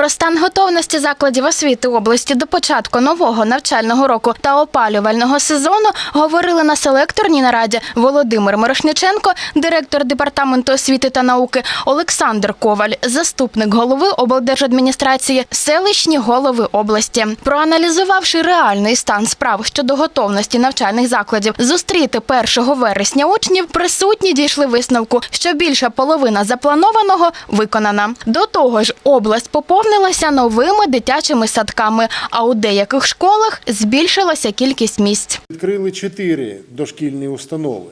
Про стан готовності закладів освіти області до початку нового навчального року та опалювального сезону говорили на селекторній нараді Володимир Мирошниченко, директор департаменту освіти та науки, Олександр Коваль, заступник голови облдержадміністрації, селищні голови області. Проаналізувавши реальний стан справ щодо готовності навчальних закладів зустріти 1 вересня учнів, присутні дійшли висновку, що більша половина запланованого виконана. До того ж, область поповнилася новими дитячими садками, а у деяких школах збільшилася кількість місць. Відкрили чотири дошкільні установи.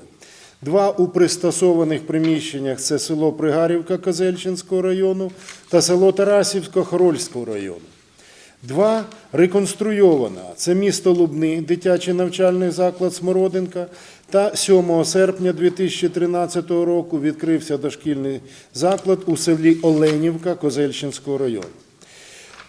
Два у пристосованих приміщеннях це село Пригарівка Козельчинського району та село Тарасівського Хорольського району. Два реконструйована це місто Лубни, дитячий навчальний заклад Смородинка. Та 7 серпня 2013 року відкрився дошкільний заклад у селі Оленівка Козельчинського району.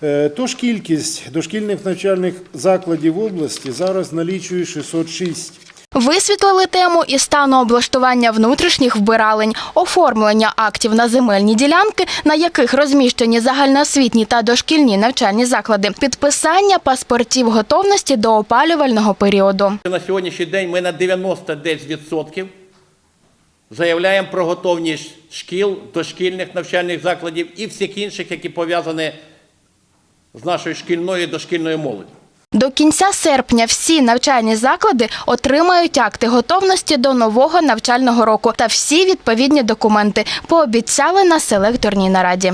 Е, Тож кількість дошкільних навчальних закладів області зараз налічує 606. Висвітлили тему і стану облаштування внутрішніх вбиралень, оформлення актів на земельні ділянки, на яких розміщені загальноосвітні та дошкільні навчальні заклади, підписання паспортів готовності до опалювального періоду. На сьогоднішній день ми на 99% заявляємо про готовність шкіл, дошкільних навчальних закладів і всіх інших, які пов'язані з нашої шкільної дошкільної молоді. До кінця серпня всі навчальні заклади отримають акти готовності до нового навчального року та всі відповідні документи. Пообіцяли на селекторній нараді.